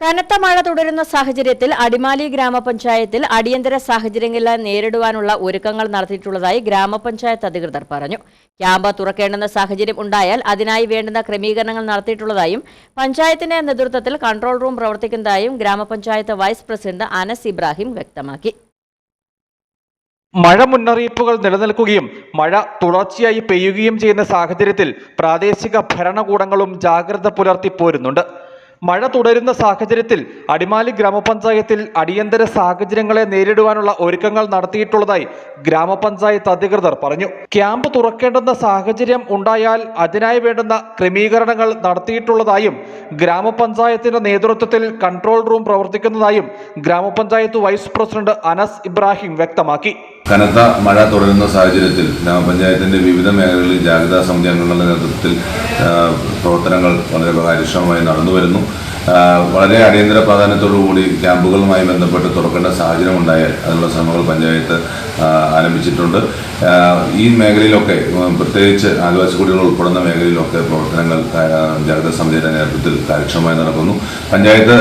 കനത്ത മഴ തുടരുന്ന സാഹചര്യത്തിൽ അടിമാലി ഗ്രാമപഞ്ചായത്തിൽ അടിയന്തര സാഹചര്യങ്ങളെ നേരിടുവാനുള്ള ഒരുക്കങ്ങൾ നടത്തിയിട്ടുള്ളതായി ഗ്രാമപഞ്ചായത്ത് അധികൃതർ പറഞ്ഞു. ക്യാമ്പ് തുറക്കേണ്ടുന്ന സാഹചര്യം ഉണ്ടായാൽ അതിനായി വേണ്ടുന്ന ക്രമീകരണങ്ങൾ നടത്തിയിട്ടുള്ളതായും പഞ്ചായത്തിന്റെ നേതൃത്വത്തിൽ കൺട്രോൾ റൂം പ്രവർത്തിക്കുന്നതായും ഗ്രാമപഞ്ചായത്ത് വൈസ് പ്രസിഡന്റ് അനസ് ഇബ്രാഹിം വ്യക്തമാക്കി. മഴ മുന്നറിയിപ്പുകൾ നിലനിൽക്കുകയും മഴ തുടർച്ചയായി പെയ്യുകയും ചെയ്യുന്ന സാഹചര്യത്തിൽ പ്രാദേശിക ഭരണകൂടങ്ങളും ജാഗ്രത പുലർത്തി പോരുന്നുണ്ട്. മഴ തുടരുന്ന സാഹചര്യത്തിൽ അടിമാലി ഗ്രാമപഞ്ചായത്തിൽ അടിയന്തര സാഹചര്യങ്ങളെ നേരിടുവാനുള്ള ഒരുക്കങ്ങൾ നടത്തിയിട്ടുള്ളതായി ഗ്രാമപഞ്ചായത്ത് അധികൃതർ പറഞ്ഞു. ക്യാമ്പ് തുറക്കേണ്ടുന്ന സാഹചര്യം ഉണ്ടായാൽ അതിനായി വേണ്ടുന്ന ക്രമീകരണങ്ങൾ നടത്തിയിട്ടുള്ളതായും ഗ്രാമപഞ്ചായത്തിന്റെ നേതൃത്വത്തിൽ കൺട്രോൾ റൂം പ്രവർത്തിക്കുന്നതായും ഗ്രാമപഞ്ചായത്ത് വൈസ് പ്രസിഡന്റ് അനസ് ഇബ്രാഹിം വ്യക്തമാക്കി. കനത്ത മഴ തുടരുന്ന സാഹചര്യത്തിൽ ഗ്രാമപഞ്ചായത്തിന്റെ വിവിധ മേഖലകളിൽ ജാഗ്രതാ സമിതി അംഗങ്ങളുടെ നേതൃത്വത്തിൽ പ്രവർത്തനങ്ങൾ വളരെ കാര്യക്ഷമമായി നടന്നു വരുന്നു വളരെ അടിയന്തര പ്രാധാന്യത്തോടുകൂടി ക്യാമ്പുകളുമായി ബന്ധപ്പെട്ട് തുറക്കേണ്ട സാഹചര്യം ഉണ്ടായാൽ അതിനുള്ള ശ്രമങ്ങൾ പഞ്ചായത്ത് ആരംഭിച്ചിട്ടുണ്ട്. ഈ മേഖലയിലൊക്കെ പ്രത്യേകിച്ച് ആദിവാസി കുടികൾ ഉൾപ്പെടുന്ന മേഖലയിലൊക്കെ പ്രവർത്തനങ്ങൾ ജാഗ്രത സമിതിയുടെ നേതൃത്വത്തിൽ കാര്യക്ഷമമായി നടക്കുന്നു. പഞ്ചായത്ത്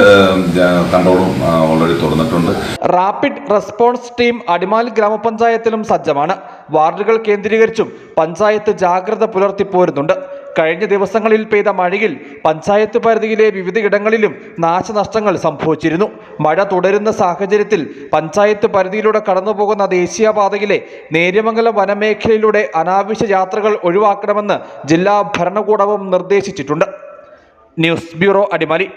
കണ്ട്രോളും ഓൾറെഡി തുറന്നിട്ടുണ്ട്. റാപ്പിഡ് റെസ്പോൺസ് ടീം അടിമാൽ ഗ്രാമപഞ്ചായത്തിലും സജ്ജമാണ്. വാർഡുകൾ കേന്ദ്രീകരിച്ചും പഞ്ചായത്ത് ജാഗ്രത പുലർത്തി പോരുന്നുണ്ട്. കഴിഞ്ഞ ദിവസങ്ങളിൽ പെയ്ത മഴയിൽ പഞ്ചായത്ത് പരിധിയിലെ വിവിധയിടങ്ങളിലും നാശനഷ്ടങ്ങൾ സംഭവിച്ചിരുന്നു. മഴ തുടരുന്ന സാഹചര്യത്തിൽ പഞ്ചായത്ത് പരിധിയിലൂടെ കടന്നുപോകുന്ന ദേശീയപാതയിലെ നേര്യമംഗലം വനമേഖലയിലൂടെ അനാവശ്യ യാത്രകൾ ഒഴിവാക്കണമെന്ന് ജില്ലാ ഭരണകൂടവും നിർദ്ദേശിച്ചിട്ടുണ്ട്. News bureau Adimali.